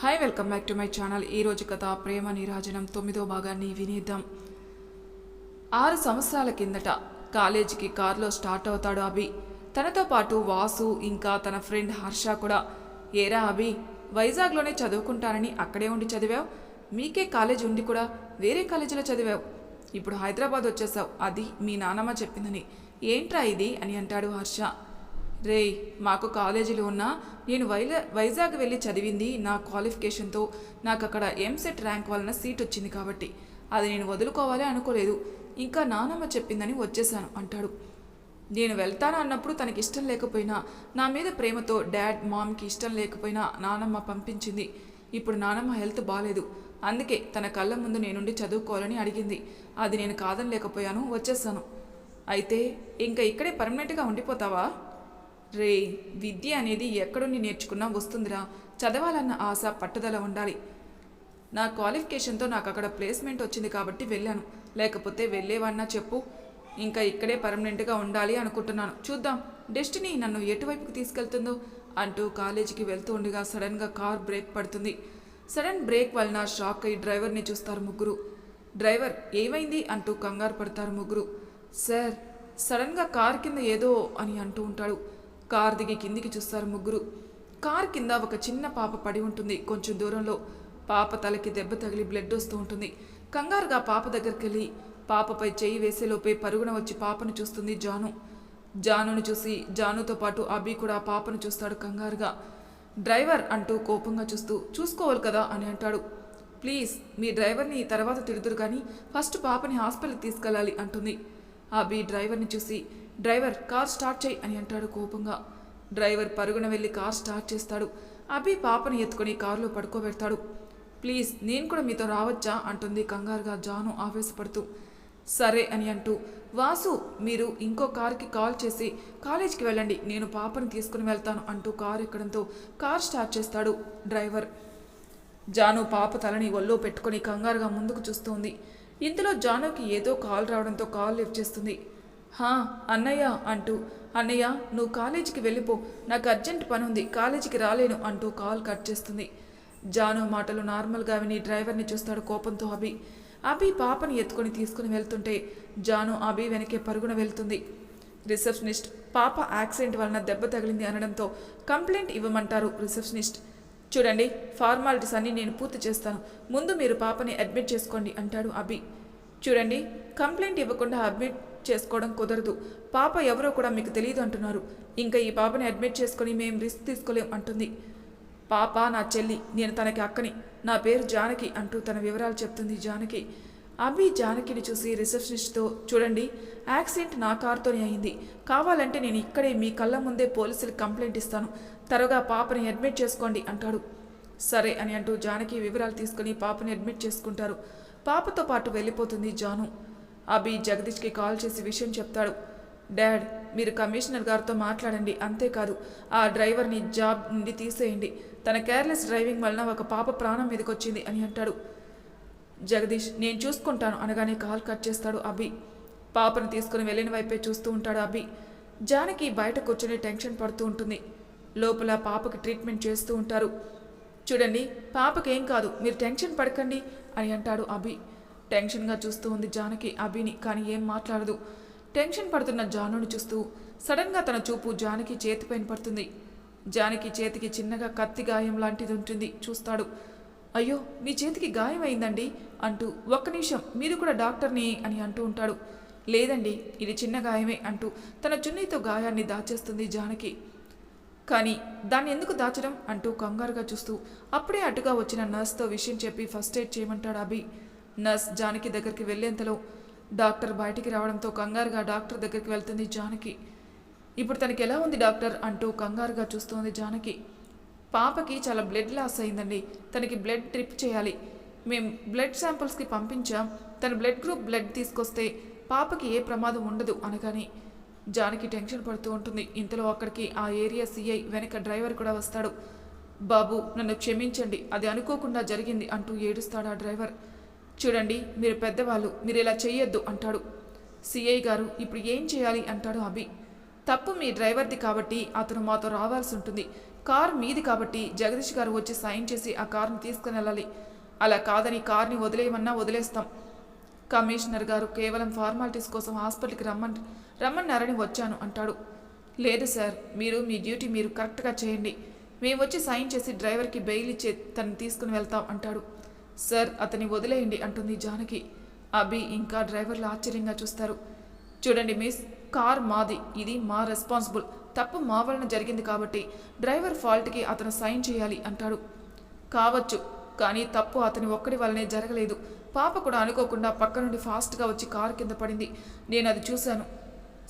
Hi welcome back to my channel ఈరోజు కథ ప్రేమ నీరాజనం తొమ్మిదో భాగాన్ని వినేద్దాం. ఆరు సంవత్సరాల కిందట కాలేజీకి కారులో స్టార్ట్ అవుతాడు అభి. తనతో పాటు వాసు ఇంకా తన ఫ్రెండ్ హర్ష కూడా. ఏరా అభి వైజాగ్లోనే చదువుకుంటానని అక్కడే ఉండి చదివావు? మీకే కాలేజ్ ఉండి కూడా వేరే కాలేజీలో చదివావు? ఇప్పుడు హైదరాబాద్ వచ్చేసావు. అది మీ నానమ్మ చెప్పిందని. ఏంట్రా ఇది? అని అంటాడు హర్ష. రేయ్ మాకు కాలేజీలో ఉన్నా నేను వైలా వైజాగ్ వెళ్ళి చదివింది నా క్వాలిఫికేషన్తో. నాకు అక్కడ ఎంసెట్ ర్యాంక్ వలన సీట్ వచ్చింది కాబట్టి. అది నేను వదులుకోవాలి అనుకోలేదు. ఇంకా నానమ్మ చెప్పిందని వచ్చేసాను అంటాడు. నేను వెళ్తాను అన్నప్పుడు తనకి ఇష్టం లేకపోయినా నా మీద ప్రేమతో డాడ్ మామ్కి ఇష్టం లేకపోయినా నానమ్మ పంపించింది. ఇప్పుడు నానమ్మ హెల్త్ బాగాలేదు అందుకే తన కళ్ళ ముందు నేనుండి చదువుకోవాలని అడిగింది. అది నేను కాదని లేకపోయాను వచ్చేసాను అయితే ఇంకా ఇక్కడే పర్మనెంట్గా ఉండిపోతావా? రే విద్య అనేది ఎక్కడుండి నేర్చుకున్నా వస్తుందిరా. చదవాలన్న ఆశ పట్టుదల ఉండాలి. నా క్వాలిఫికేషన్తో నాకు అక్కడ ప్లేస్మెంట్ వచ్చింది కాబట్టి వెళ్ళాను. లేకపోతే వెళ్ళేవన్నా చెప్పు. ఇంకా ఇక్కడే పర్మనెంట్గా ఉండాలి అనుకుంటున్నాను. చూద్దాం. డెస్టినీ నన్ను ఎటువైపుకి తీసుకెళ్తుందో అంటూ కాలేజీకి వెళ్తూ ఉండగా సడన్గా కార్ బ్రేక్ పడుతుంది. సడన్ బ్రేక్ వలన షాక్ అయి డ్రైవర్ని చూస్తారు ముగ్గురు. డ్రైవర్ ఏమైంది? అంటూ కంగారు పడతారు ముగ్గురు. సార్ సడన్గా కార్ కింద ఏదో అని అంటూ ఉంటాడు. కార్ దిగి కిందికి చూస్తారు ముగ్గురు. కార్ కింద ఒక చిన్న పాప పడి ఉంటుంది. కొంచెం దూరంలో పాప తలకి దెబ్బ తగిలి బ్లడ్ వస్తూ ఉంటుంది. కంగారుగా పాప దగ్గరికి వెళ్ళి పాపపై చేయి వేసేలోపే పరుగున వచ్చి పాపను చూస్తుంది జాను. జానును చూసి జానుతో పాటు అభి కూడా పాపను చూస్తాడు కంగారుగా. డ్రైవర్ అంటూ కోపంగా చూస్తూ చూసుకోవాలి కదా అని అంటాడు. ప్లీజ్ మీ డ్రైవర్ని తర్వాత తిడుతురు కానీ ఫస్ట్ పాపని హాస్పిటల్కి తీసుకెళ్ళాలి అంటుంది. అభి డ్రైవర్ని చూసి డ్రైవర్ కార్ స్టార్ట్ చేయి అని అంటాడు కోపంగా. డ్రైవర్ పరుగున వెళ్ళి కార్ స్టార్ట్ చేస్తాడు. అభి పాపని ఎత్తుకొని కారులో పడుకోబెడతాడు. ప్లీజ్ నేను కూడా మీతో రావచ్చా? అంటుంది కంగారుగా జాను ఆవేశపడుతూ. సరే అని అంటూ. వాసు మీరు ఇంకో కార్కి కాల్ చేసి కాలేజీకి వెళ్ళండి నేను పాపని తీసుకుని వెళ్తాను అంటూ కారు ఎక్కడంతో కార్ స్టార్ట్ చేస్తాడు డ్రైవర్. జాను పాప తలని ఒళ్ళో పెట్టుకొని కంగారుగా ముందుకు చూస్తోంది. ఇంతలో జానుకి ఏదో కాల్ రావడంతో కాల్ లిఫ్ట్ చేస్తుంది. హా అన్నయ్య అంటూ అన్నయ్య నువ్వు కాలేజీకి వెళ్ళిపో. నాకు అర్జెంట్ పని ఉంది కాలేజీకి రాలేను అంటూ కాల్ కట్ చేస్తుంది. జాను మాటలు నార్మల్గా విని డ్రైవర్ని చూస్తాడు కోపంతో అభి. అభి పాపని ఎత్తుకొని తీసుకుని వెళ్తుంటే జాను అభి వెనకే పరుగున వెళ్తుంది. రిసెప్షనిస్ట్ పాప యాక్సిడెంట్ వలన దెబ్బ తగిలింది అనడంతో కంప్లైంట్ ఇవ్వమంటారు రిసెప్షనిస్ట్. చూడండి ఫార్మాలిటీస్ అన్నీ నేను పూర్తి చేస్తాను. ముందు మీరు పాపని అడ్మిట్ చేసుకోండి అంటాడు అభి. చూడండి కంప్లైంట్ ఇవ్వకుండా అడ్మిట్ చేసుకోవడం కుదరదు. పాప ఎవరో కూడా మీకు తెలియదు అంటున్నారు. ఇంకా ఈ పాపని అడ్మిట్ చేసుకొని మేము రిస్క్ తీసుకోలేం అంటుంది. పాప నా చెల్లి నేను తనకి అక్కని నా పేరు జానకి అంటూ తన వివరాలు చెప్తుంది జానకి. అభి జానకిని చూసి రిసెప్షనిస్ట్తో చూడండి యాక్సిడెంట్ నా కారుతోనే అయింది. కావాలంటే నేను ఇక్కడే మీ కళ్ళ ముందే పోలీసులకు కంప్లైంట్ ఇస్తాను. త్వరగా పాపని అడ్మిట్ చేసుకోండి అంటాడు. సరే అని అంటూ జానకి వివరాలు తీసుకుని పాపని అడ్మిట్ చేసుకుంటారు. పాపతో పాటు వెళ్ళిపోతుంది జాను. అభి జగదీష్కి కాల్ చేసి విషయం చెప్తాడు. డాడ్ మీరు కమిషనర్ గారితో మాట్లాడండి. అంతేకాదు ఆ డ్రైవర్ని జాబ్ నుండి తీసేయండి. తన కేర్లెస్ డ్రైవింగ్ వలన ఒక పాప ప్రాణం మీదకొచ్చింది అని అంటాడు. జగదీష్ నేను చూసుకుంటాను అనగానే కాల్ కట్ చేస్తాడు అభి. పాపను తీసుకుని వెళ్ళిన వైపే చూస్తూ ఉంటాడు అభి. జానకి బయట కూర్చొని టెన్షన్ పడుతూ ఉంటుంది. లోపల పాపకి ట్రీట్మెంట్ చేస్తూ ఉంటారు. చూడండి పాపకేం కాదు మీరు టెన్షన్ పడకండి అని అంటాడు అభి. టెన్షన్గా చూస్తూ ఉంది జానకి అభిని కానీ ఏం మాట్లాడదు. టెన్షన్ పడుతున్న జానుని చూస్తూ సడన్గా తన చూపు జానకి చేతిపైన పడుతుంది. జానకి చేతికి చిన్నగా కత్తి గాయం లాంటిది ఉంటుంది చూస్తాడు. అయ్యో మీ చేతికి గాయం అయిందండి అంటూ ఒక్క నిమిషం మీరు కూడా డాక్టర్ని అని అంటూ ఉంటాడు. లేదండి ఇది చిన్న గాయమే అంటూ తన చున్నీతో గాయాన్ని దాచేస్తుంది జానకి. కానీ దాన్ని ఎందుకు దాచడం? అంటూ కంగారుగా చూస్తూ అప్పుడే అటుగా వచ్చిన నర్స్తో విషయం చెప్పి ఫస్ట్ ఎయిడ్ చేయమంటాడు అభి. నర్స్ జానకి దగ్గరికి వెళ్ళేంతలో డాక్టర్ బయటికి రావడంతో కంగారుగా డాక్టర్ దగ్గరికి వెళ్తుంది జానకి. ఇప్పుడు తనకి ఎలా ఉంది డాక్టర్? అంటూ కంగారుగా చూస్తోంది జానకి. పాపకి చాలా బ్లడ్ లాస్ అయిందండి. తనకి బ్లడ్ ట్రిప్ చేయాలి. మేము బ్లడ్ శాంపిల్స్కి పంపించాం. తన బ్లడ్ గ్రూప్ బ్లడ్ తీసుకొస్తే పాపకి ఏ ప్రమాదం ఉండదు అనగానే జానకి టెన్షన్ పడుతూ ఉంటుంది. ఇంతలో అక్కడికి ఆ ఏరియా సీఐ వెనక డ్రైవర్ కూడా వస్తాడు. బాబు నన్ను క్షమించండి. అది అనుకోకుండా జరిగింది అంటూ ఏడుస్తాడు ఆ డ్రైవర్. చూడండి మీరు పెద్దవాళ్ళు మీరు ఇలా చేయొద్దు అంటాడు. సిఐ గారు ఇప్పుడు ఏం చేయాలి అంటాడు అభి. తప్పు మీ డ్రైవర్ది కాబట్టి అతను మాతో రావాల్సి ఉంటుంది. కార్ మీది కాబట్టి జగదీష్ గారు వచ్చి సైన్ చేసి ఆ కార్ని తీసుకుని వెళ్ళాలి. అలా కాదని కార్ని వదిలేయమన్నా వదిలేస్తాం. కమిషనర్ గారు కేవలం ఫార్మాలిటీస్ కోసం హాస్పిటల్కి రమ్మన్ రమ్మన్నారని వచ్చాను అంటాడు. లేదు సార్ మీరు మీ డ్యూటీ మీరు కరెక్ట్గా చేయండి. మేము వచ్చి సైన్ చేసి డ్రైవర్కి బెయిల్ ఇచ్చే తను తీసుకుని వెళ్తాం అంటాడు. సార్ అతన్ని వదిలేయండి అంటుంది జానకి. అభి ఇంకా డ్రైవర్లు ఆశ్చర్యంగా చూస్తారు. చూడండి మిస్ కార్ మాది ఇది మా రెస్పాన్సిబుల్. తప్పు మా వలన జరిగింది కాబట్టి డ్రైవర్ ఫాల్ట్కి అతను సైన్ చేయాలి అంటాడు. కావచ్చు కానీ తప్పు అతని ఒక్కడి వల్లనే జరగలేదు. పాప కూడా అనుకోకుండా పక్క నుండి ఫాస్ట్గా వచ్చి కారు కింద పడింది. నేను అది చూశాను.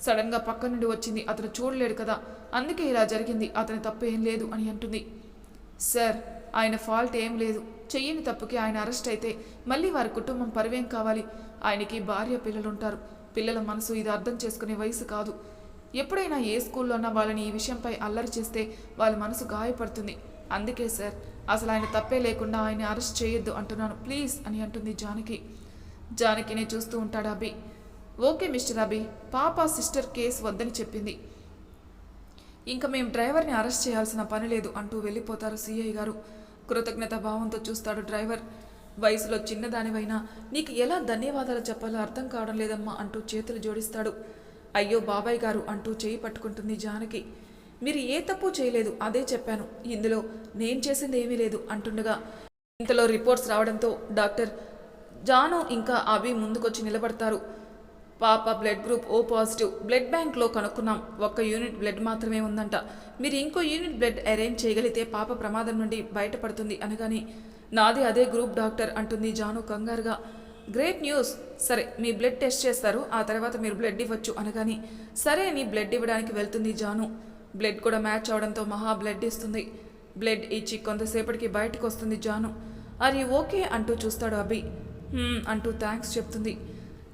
సడన్గా పక్క నుండి వచ్చింది అతను చూడలేడు కదా. అందుకే ఇలా జరిగింది అతని తప్పు ఏం లేదు అని అంటుంది. సార్ ఆయన ఫాల్ట్ ఏం లేదు. చెయ్యని తప్పుకి ఆయన అరెస్ట్ అయితే మళ్ళీ వారి కుటుంబం పరివేం కావాలి? ఆయనకి భార్య పిల్లలు ఉంటారు పిల్లల మనసు ఇది అర్థం చేసుకునే వయసు కాదు. ఎప్పుడైనా ఏ స్కూల్లోనా వాళ్ళని ఈ విషయంపై అల్లరి చేస్తే వాళ్ళ మనసు గాయపడుతుంది. అందుకే సార్ అసలు ఆయన తప్పే లేకుండా ఆయన అరెస్ట్ చేయొద్దు అంటున్నాను. ప్లీజ్ అని అంటుంది జానకి. జానకిని చూస్తూ ఉంటాడు అభి. ఓకే మిస్టర్ అభి పాప సిస్టర్ కేసు వద్దని చెప్పింది. ఇంకా మేము డ్రైవర్ని అరెస్ట్ చేయాల్సిన పని లేదు అంటూ వెళ్ళిపోతారు సిఐ గారు. కృతజ్ఞత భావంతో చూస్తాడు డ్రైవర్. వయసులో చిన్నదానివైనా నీకు ఎలా ధన్యవాదాలు చెప్పాలో అర్థం కావడం లేదమ్మా అంటూ చేతులు జోడిస్తాడు. అయ్యో బాబాయ్ గారు అంటూ చేయి పట్టుకుంటుంది జానకి. మీరు ఏ తప్పు చేయలేదు అదే చెప్పాను. ఇందులో నేను చేసింది ఏమీ లేదు అంటుండగా ఇంతలో రిపోర్ట్స్ రావడంతో డాక్టర్ జాను ఇంకా అభి ముందుకొచ్చి నిలబడతారు. పాప blood group O positive. Blood బ్యాంక్లో కనుక్కున్నాం. ఒక్క యూనిట్ బ్లడ్ మాత్రమే ఉందంట. మీరు ఇంకో యూనిట్ బ్లడ్ అరేంజ్ చేయగలిగితే పాప ప్రమాదం నుండి బయటపడుతుంది అనగాని నాది అదే గ్రూప్ డాక్టర్ అంటుంది జాను కంగారుగా. Great news. సరే మీ బ్లడ్ టెస్ట్ చేస్తారు. ఆ తర్వాత మీరు బ్లడ్ ఇవ్వచ్చు అనగాని సరే అని బ్లడ్ ఇవ్వడానికి వెళ్తుంది జాను. బ్లడ్ కూడా మ్యాచ్ అవడంతో మహా బ్లడ్ ఇస్తుంది. బ్లడ్ ఇచ్చి కొంతసేపటికి బయటకు వస్తుంది జాను అది ఓకే అంటూ చూస్తాడు అభి. అంటూ థ్యాంక్స్ చెప్తుంది.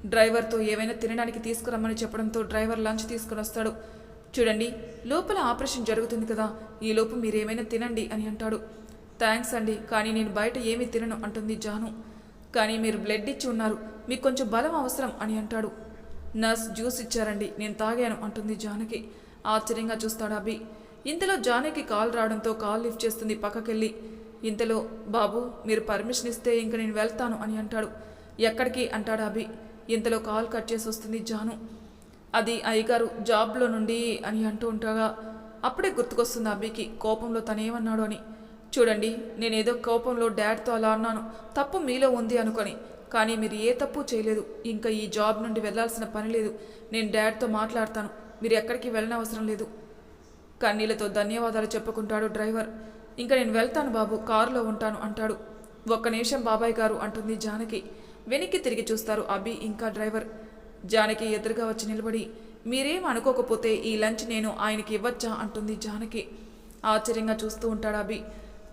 డ్రైవర్తో ఏవైనా తినడానికి తీసుకురమ్మని చెప్పడంతో డ్రైవర్ లంచ్ తీసుకుని వస్తాడు. చూడండి లోపల ఆపరేషన్ జరుగుతుంది కదా ఈ లోపు మీరేమైనా తినండి అని అంటాడు. థ్యాంక్స్ అండి కానీ నేను బయట ఏమీ తినను అంటుంది జాను. కానీ మీరు బ్లడ్ ఇచ్చి ఉన్నారు మీకు కొంచెం బలం అవసరం అని అంటాడు. నర్స్ జ్యూస్ ఇచ్చారండి నేను తాగాను అంటుంది జానకి. ఆశ్చర్యంగా చూస్తాడు అభి. ఇంతలో జానకి కాల్ రావడంతో కాల్ లిఫ్ట్ చేస్తుంది పక్కకెళ్ళి. ఇంతలో బాబు మీరు పర్మిషన్ ఇస్తే ఇంక నేను వెళ్తాను అని అంటాడు. ఎక్కడికి? అంటాడు అభి. ఇంతలో కాల్ కట్ చేసి వస్తుంది జాను. అది అయ్యగారు జాబ్లో నుండి అని అంటూ ఉంటాగా. అప్పుడే గుర్తుకొస్తుంది అబ్బికి కోపంలో తనేమన్నాడు అని. చూడండి నేనేదో కోపంలో డాడ్తో అలా అన్నాను. తప్పు మీలో ఉంది అనుకొని. కానీ మీరు ఏ తప్పు చేయలేదు. ఇంకా ఈ జాబ్ నుండి వెళ్ళాల్సిన పని లేదు. నేను డాడ్తో మాట్లాడతాను. మీరు ఎక్కడికి వెళ్ళనవసరం లేదు. కన్నీళ్ళతో ధన్యవాదాలు చెప్పుకుంటాడు డ్రైవర్. ఇంకా నేను వెళ్తాను బాబు కారులో ఉంటాను అంటాడు. ఒక్క నిమిషం బాబాయ్ గారు అంటుంది జానకి. వెనక్కి తిరిగి చూస్తారు అభి ఇంకా డ్రైవర్. జానకి ఎదురుగా వచ్చి నిలబడి మీరేం అనుకోకపోతే ఈ లంచ్ నేను ఆయనకి ఇవ్వచ్చా? అంటుంది జానకి. ఆశ్చర్యంగా చూస్తూ ఉంటాడు అభి.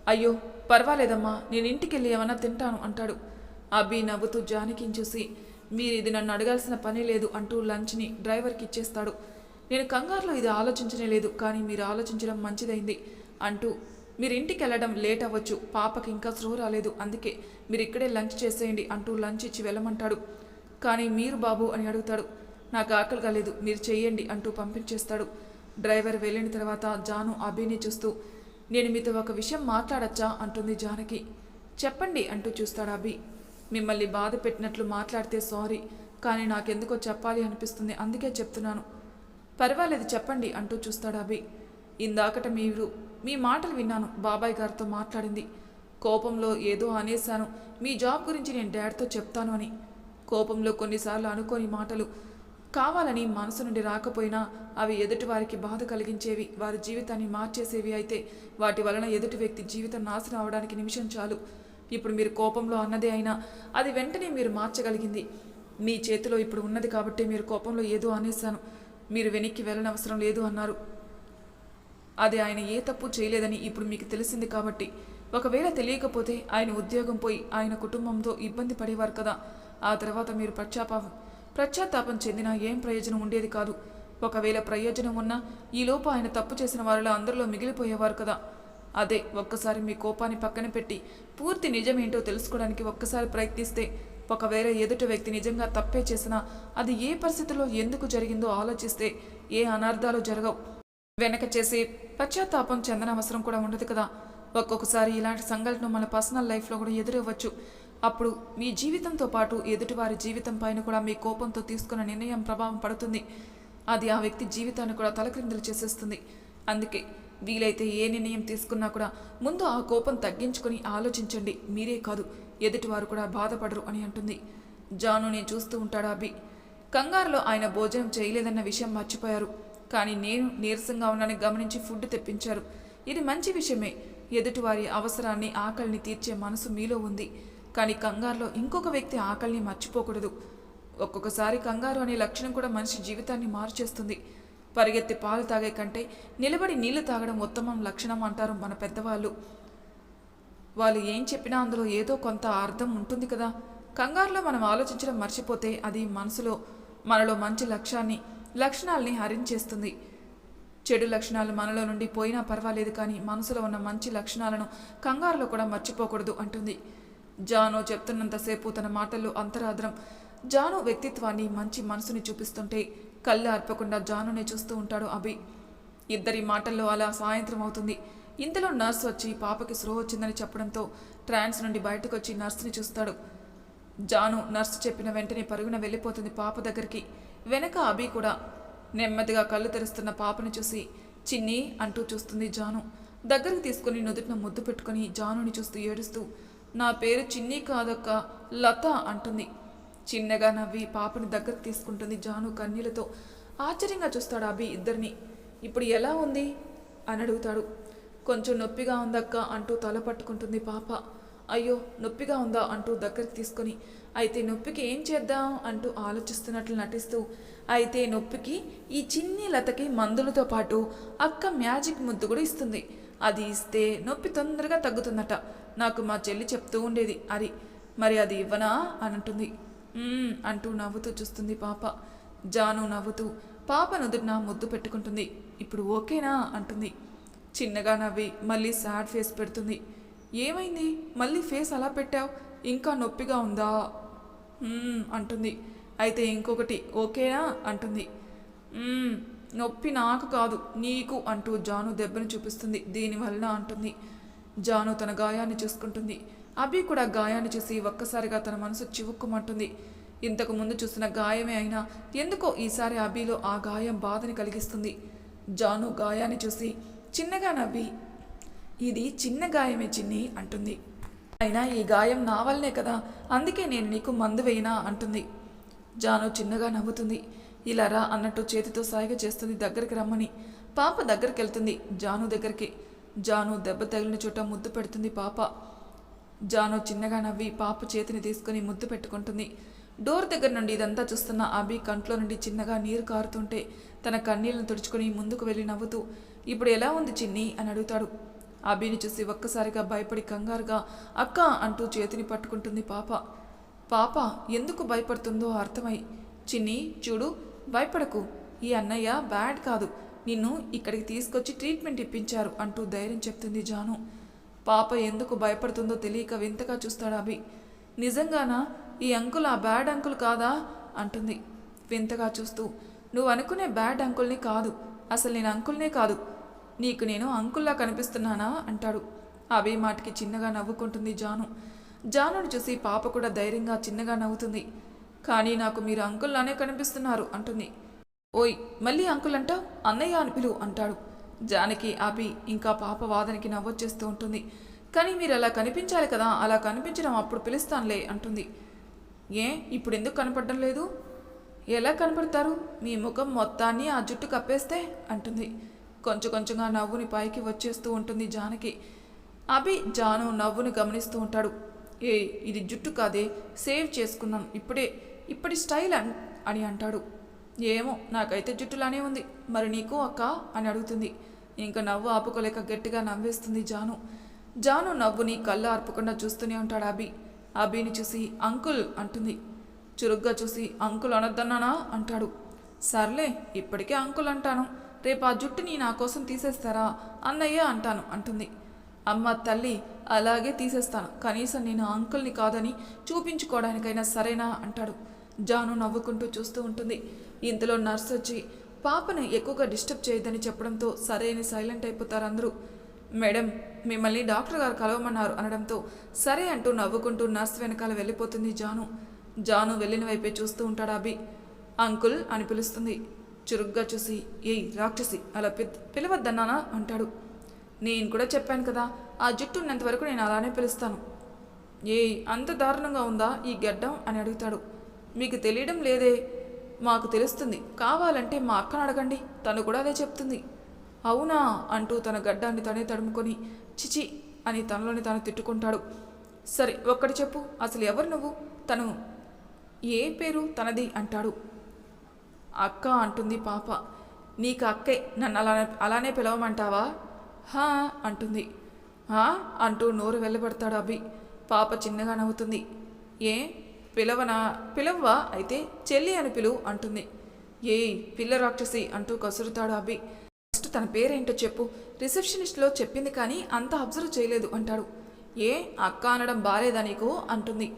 అయ్యో పర్వాలేదమ్మా నేను ఇంటికి వెళ్ళి ఏమన్నా తింటాను అంటాడు. అభి నవ్వుతూ జానకిని చూసి మీరు ఇది నన్ను అడగాల్సిన పని లేదు అంటూ లంచ్ని డ్రైవర్కి ఇచ్చేస్తాడు. నేను కంగారులో ఇది ఆలోచించనే లేదు కానీ మీరు ఆలోచించడం మంచిదైంది అంటూ మీరు ఇంటికి వెళ్ళడం లేట్ అవ్వచ్చు పాపకి ఇంకా స్లో రాలేదు. అందుకే మీరు ఇక్కడే లంచ్ చేసేయండి అంటూ లంచ్ ఇచ్చి వెళ్ళమంటాడు. కానీ మీరు బాబు అని అడుగుతాడు. నాకు ఆకలి కాలేదు మీరు చెయ్యండి అంటూ పంపించేస్తాడు. డ్రైవర్ వెళ్ళిన తర్వాత జాను అభిని చూస్తూ నేను మీతో ఒక విషయం మాట్లాడచ్చా? అంటుంది జానకి. చెప్పండి అంటూ చూస్తాడు అభి. మిమ్మల్ని బాధ పెట్టినట్లు మాట్లాడితే సారీ కానీ నాకెందుకో చెప్పాలి అనిపిస్తుంది. అందుకే చెప్తున్నాను. పర్వాలేదు చెప్పండి అంటూ చూస్తాడు అభి. ఇందాకట మీరు మీ మాటలు విన్నాను బాబాయ్ గారితో మాట్లాడింది. కోపంలో ఏదో అనేశాను మీ జాబ్ గురించి నేను డాడ్తో చెప్తాను అని. కోపంలో కొన్నిసార్లు అనుకోని మాటలు కావాలని మనసు నుండి రాకపోయినా అవి ఎదుటి వారికి బాధ కలిగించేవి వారి జీవితాన్ని మార్చేసేవి అయితే వాటి వలన ఎదుటి వ్యక్తి జీవితం నాశనం అవడానికి నిమిషం చాలు. ఇప్పుడు మీరు కోపంలో అన్నదే అయినా అది వెంటనే మీరు మార్చగలిగింది. మీ చేతిలో ఇప్పుడు ఉన్నది కాబట్టి మీరు కోపంలో ఏదో అనేశాను. మీరు వెనక్కి వెళ్ళనవసరం లేదు అన్నారు. అది ఆయన ఏ తప్పు చేయలేదని ఇప్పుడు మీకు తెలిసింది కాబట్టి. ఒకవేళ తెలియకపోతే ఆయన ఉద్యోగం పోయి ఆయన కుటుంబంతో ఇబ్బంది పడేవారు కదా. ఆ తర్వాత మీరు పశ్చాత్తాపం పశ్చాత్తాపం చెందినా ఏం ప్రయోజనం ఉండేది కాదు. ఒకవేళ ప్రయోజనం ఉన్నా ఈలోపు ఆయన తప్పు చేసిన వారిలో అందరిలో మిగిలిపోయేవారు కదా. అదే ఒక్కసారి మీ కోపాన్ని పక్కన పెట్టి పూర్తి నిజమేంటో తెలుసుకోవడానికి ఒక్కసారి ప్రయత్నిస్తే ఒకవేళ ఎదుటి వ్యక్తి నిజంగా తప్పే చేసినా అది ఏ పరిస్థితిలో ఎందుకు జరిగిందో ఆలోచిస్తే ఏ అనర్థాలు జరగవు. వెనక చేసి పశ్చాత్తాపం చెందన అవసరం కూడా ఉండదు కదా. ఒక్కొక్కసారి ఇలాంటి సంఘటన మన పర్సనల్ లైఫ్లో కూడా ఎదురవ్వచ్చు. అప్పుడు మీ జీవితంతో పాటు ఎదుటివారి జీవితం పైన కూడా మీ కోపంతో తీసుకున్న నిర్ణయం ప్రభావం పడుతుంది. అది ఆ వ్యక్తి జీవితాన్ని కూడా తలక్రిందులు చేసేస్తుంది. అందుకే వీలైతే ఏ నిర్ణయం తీసుకున్నా కూడా ముందు ఆ కోపం తగ్గించుకొని ఆలోచించండి. మీరే కాదు ఎదుటివారు కూడా బాధపడరు అని అంటుంది. జానుని చూస్తూ ఉంటాడు అభి. కంగారులో ఆయన భోజనం చేయలేదన్న విషయం మర్చిపోయారు. కానీ నేను నీరసంగా ఉన్నానని గమనించి ఫుడ్ తెప్పించారు. ఇది మంచి విషయమే. ఎదుటివారి అవసరాన్ని ఆకలిని తీర్చే మనసు మీలో ఉంది. కానీ కంగారులో ఇంకొక వ్యక్తి ఆకలిని మర్చిపోకూడదు. ఒక్కొక్కసారి కంగారు అనే లక్షణం కూడా మనిషి జీవితాన్ని మార్చేస్తుంది. పరిగెత్తి పాలు తాగే కంటే నిలబడి నీళ్ళు తాగడం ఉత్తమం లక్షణం అంటారు మన పెద్దవాళ్ళు. వాళ్ళు ఏం చెప్పినా అందులో ఏదో కొంత అర్థం ఉంటుంది కదా. కంగారులో మనం ఆలోచించడం మర్చిపోతే అది మనసులో మనలో మంచి లక్ష్యాన్ని లక్షణాల్ని హరించేస్తుంది. చెడు లక్షణాలు మనలో నుండి పోయినా పర్వాలేదు కానీ మనసులో ఉన్న మంచి లక్షణాలను కంగారులో కూడా మర్చిపోకూడదు అంటుంది. జాను చెప్తున్నంతసేపు తన మాటల్లో అంతరాద్రం. జాను వ్యక్తిత్వాన్ని మంచి మనసుని చూపిస్తుంటే కళ్ళు అర్పకుండా జానునే చూస్తూ ఉంటాడు అభి. ఇద్దరి మాటల్లో అలా సాయంత్రం అవుతుంది. ఇంతలో నర్స్ వచ్చి పాపకి స్రో వచ్చిందని చెప్పడంతో ట్రాన్స్ నుండి బయటకు వచ్చి నర్స్ని చూస్తాడు. జాను నర్సు చెప్పిన వెంటనే పరుగున వెళ్ళిపోతుంది పాప దగ్గరికి. వెనక అభి కూడా నెమ్మదిగా కళ్ళు తెరుస్తున్న పాపని చూసి చిన్ని అంటూ చూస్తుంది జాను. దగ్గరికి తీసుకుని నుదుటిన ముద్దు పెట్టుకుని జానుని చూస్తూ ఏడుస్తూ నా పేరు చిన్ని కాదక్క లత అంటుంది. చిన్నగా నవ్వి పాపని దగ్గరకు తీసుకుంటుంది జాను కన్నీళ్ళతో. ఆశ్చర్యంగా చూస్తాడు అభి ఇద్దరిని. ఇప్పుడు ఎలా ఉంది? అని అడుగుతాడు. కొంచెం నొప్పిగా ఉందక్క అంటూ తల పట్టుకుంటుంది పాప. అయ్యో నొప్పిగా ఉందా? అంటూ దగ్గరికి తీసుకొని అయితే నొప్పికి ఏం చేద్దాం అంటూ ఆలోచిస్తున్నట్లు నటిస్తూ అయితే నొప్పికి ఈ చిన్ని లతకి మందులతో పాటు అక్క మ్యాజిక్ ముద్దు కూడా ఇస్తుంది. అది ఇస్తే నొప్పి తొందరగా తగ్గుతుందట. నాకు మా చెల్లి చెప్తూ ఉండేది అది మరి అది ఇవ్వనా? అని అంటుంది. అంటూ నవ్వుతూ చూస్తుంది పాప. జాను నవ్వుతూ పాప నుదుటిన ముద్దు పెట్టుకుంటుంది. ఇప్పుడు ఓకేనా? అంటుంది. చిన్నగా నవ్వి మళ్ళీ సాడ్ ఫేస్ పెడుతుంది. ఏమైంది? మళ్ళీ ఫేస్ అలా పెట్టావు? ఇంకా నొప్పిగా ఉందా? అంటుంది. అయితే ఇంకొకటి ఓకేనా? అంటుంది. నొప్పి నాకు కాదు నీకు అంటూ జాను దెబ్బను చూపిస్తుంది. దీనివల్ల అంటుంది. జాను తన గాయాన్ని చూసుకుంటుంది. అభి కూడా గాయాన్ని చూసి ఒక్కసారిగా తన మనసు చివుక్కుమంటుంది. ఇంతకు ముందు చూసిన గాయమే అయినా ఎందుకో ఈసారి అభిలో ఆ గాయం బాధని కలిగిస్తుంది. జాను గాయాన్ని చూసి చిన్నగా నవ్వి ఇది చిన్న గాయమే చిన్ని అంటుంది. అయినా ఈ గాయం నా వల్లనే కదా అందుకే నేను నీకు మందు వేయినా అంటుంది. జాను చిన్నగా నవ్వుతుంది. ఇలా రా అన్నట్టు చేతితో సాయిగ చేస్తుంది దగ్గరికి రమ్మని. పాప దగ్గరికి వెళ్తుంది జాను దగ్గరికి. జాను దెబ్బ తగిలిన చోట ముద్దు పెడుతుంది పాప. జాను చిన్నగా నవ్వి పాప చేతిని తీసుకుని ముద్దు పెట్టుకుంటుంది. డోర్ దగ్గర నుండి ఇదంతా చూస్తున్న అభి కంట్లో నుండి చిన్నగా నీరు కారుతుంటే తన కన్నీళ్ళను తుడుచుకుని ముందుకు వెళ్ళి నవ్వుతూ ఇప్పుడు ఎలా ఉంది చిన్ని? అని అడుగుతాడు. అభిని చూసి ఒక్కసారిగా భయపడి కంగారుగా అక్క అంటూ చేతిని పట్టుకుంటుంది పాప. పాప ఎందుకు భయపడుతుందో అర్థమై చిన్ని చూడు భయపడకు. ఈ అన్నయ్య బ్యాడ్ కాదు. నిన్ను ఇక్కడికి తీసుకొచ్చి ట్రీట్మెంట్ ఇప్పించారు అంటూ ధైర్యం చెప్తుంది జాను. పాప ఎందుకు భయపడుతుందో తెలియక వింతగా చూస్తాడు అభి నిజంగానా? ఈ అంకుల్ ఆ బ్యాడ్ అంకుల్ కాదా? అంటుంది. వింతగా చూస్తూ. నువ్వు అనుకునే బ్యాడ్ అంకుల్ని కాదు. అసలు నేను అంకుల్నే కాదు. నీకు నేను అంకుల్లా కనిపిస్తున్నానా? అంటాడు. అభి మాటకి చిన్నగా నవ్వుకుంటుంది జాను. జానును చూసి పాప కూడా ధైర్యంగా చిన్నగా నవ్వుతుంది. కానీ నాకు మీరు అంకుల్లానే కనిపిస్తున్నారు అంటుంది. ఓయ్ మళ్ళీ అంకుల్ అంటావు అన్నయ్య అని పిలువు అంటాడు. జానకి అభి ఇంకా పాప వాదనకి నవ్వొచ్చేస్తూ ఉంటుంది. కానీ మీరు అలా కనిపించాలి కదా అలా కనిపించడం అప్పుడు పిలుస్తానులే అంటుంది. ఏ ఇప్పుడు ఎందుకు కనపడడం లేదు? ఎలా కనపడతారు? మీ ముఖం మొత్తాన్ని ఆ జుట్టు కప్పేస్తే అంటుంది. కొంచెం కొంచెంగా నవ్వుని పైకి వచ్చేస్తూ ఉంటుంది జానకి. అభి జాను నవ్వుని గమనిస్తూ ఉంటాడు. ఏ ఇది జుట్టు కాదే సేవ్ చేసుకున్నాను ఇప్పుడే ఇప్పటి స్టైల్ అన్ అని అంటాడు. ఏమో నాకైతే జుట్టులానే ఉంది మరి నీకు అక్క? అని అడుగుతుంది. ఇంకా నవ్వు ఆపుకోలేక గట్టిగా నవ్వేస్తుంది జాను. జాను నవ్వుని కళ్ళు ఆర్పకుండా చూస్తూనే ఉంటాడు అభి. అభిని చూసి అంకుల్ అంటుంది. చురుగ్గా చూసి అంకుల్ అనొద్దన్నానా? అంటాడు. సర్లే ఇప్పటికే అంకుల్ అంటాను. రేపు ఆ జుట్టుని నా కోసం తీసేస్తారా? అన్నయ్య అంటాను అంటుంది. అమ్మ తల్లి అలాగే తీసేస్తాను. కనీసం నేను అంకుల్ని కాదని చూపించుకోవడానికైనా సరేనా? అంటాడు. జాను నవ్వుకుంటూ చూస్తూ ఉంటుంది. ఇంతలో నర్సు వచ్చి పాపను ఎక్కువగా డిస్టర్బ్ చేయొద్దని చెప్పడంతో సరే అని సైలెంట్ అయిపోతారు అందరూ. మేడం మిమ్మల్ని డాక్టర్ గారు కలవమన్నారు అనడంతో సరే అంటూ నవ్వుకుంటూ నర్స్ వెనకాల వెళ్ళిపోతుంది జాను. జాను వెళ్ళిన వైపే చూస్తూ ఉంటాడు అభి. అంకుల్ అని పిలుస్తుంది. చురుగ్గా చూసి ఏయ్ రాక్షసి అలా పిల్ పిలవద్దన్నానా? అంటాడు. నేను కూడా చెప్పాను కదా ఆ జుట్టు ఉన్నంత వరకు నేను అలానే పిలుస్తాను. ఏయ్ అంత దారుణంగా ఉందా ఈ గడ్డం? అని అడుగుతాడు. మీకు తెలియడం లేదే మాకు తెలుస్తుంది. కావాలంటే మా అక్కను అడగండి తను కూడా అదే చెప్తుంది. అవునా? అంటూ తన గడ్డాన్ని తనే తడుముకొని చిచి అని తనలోని తాను తిట్టుకుంటాడు. సరే ఒక్కటి చెప్పు అసలు ఎవరు నువ్వు? తను. ఏ పేరు? తనది అంటాడు. అక్క అంటుంది పాప. నీకు అక్కే నన్ను అలానే అలానే పిలవమంటావా? హా అంటుంది. హా అంటూ నోరు వెళ్ళబడతాడు అభి. పాప చిన్నగా నవ్వుతుంది. ఏ పిలవనా? పిలవ్వా? అయితే చెల్లి అని పిలువు అంటుంది. ఏయ్ పిల్ల రాక్షసి అంటూ కసురుతాడు అభి. ఫస్ట్ తన పేరేంటో చెప్పు. రిసెప్షనిస్ట్లో చెప్పింది కానీ అంత అబ్జర్వ్ చేయలేదు అంటాడు. ఏ అక్క అనడం బాలేదా నీకు? అంటుంది.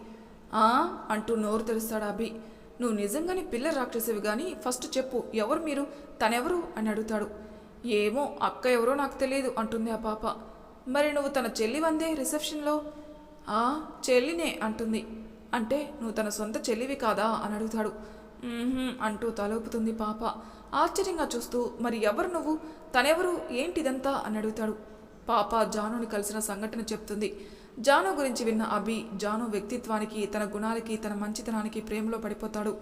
ఆ అంటూ నోరు తెరుస్తాడు అభి. నువ్వు నిజంగానే పిల్ల రాక్షసివి కానీ ఫస్ట్ చెప్పు ఎవరు మీరు? తనెవరు? అని అడుగుతాడు. ఏమో అక్క ఎవరో నాకు తెలియదు అంటుంది ఆ పాప. మరి నువ్వు తన చెల్లి వందే రిసెప్షన్లో? ఆ చెల్లినే అంటుంది. అంటే నువ్వు తన సొంత చెల్లివి కాదా? అని అడుగుతాడు. అంటూ తలూపుతుంది పాప. ఆశ్చర్యంగా చూస్తూ మరి ఎవరు నువ్వు? తనెవరు? ఏంటిదంతా? అని అడుగుతాడు. పాప జానుని కలిసిన సంఘటన చెప్తుంది. జాను గురించి విన్న అభి జాను వ్యక్తిత్వానికి తన గుణాలకి తన మంచితనానికి ప్రేమలో పడిపోతాడు.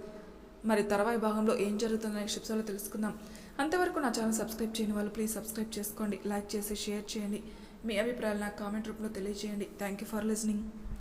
మరి తర్వాయి భాగంలో ఏం జరుగుతుందనే షిప్స్లో తెలుసుకుందాం. అంతవరకు నా ఛానల్ సబ్స్క్రైబ్ చేయని వాళ్ళు ప్లీజ్ సబ్స్క్రైబ్ చేసుకోండి లైక్ చేసి షేర్ చేయండి. మీ అభిప్రాయాలు నాకు కామెంట్ రూపంలో తెలియజేయండి. Thank you for listening.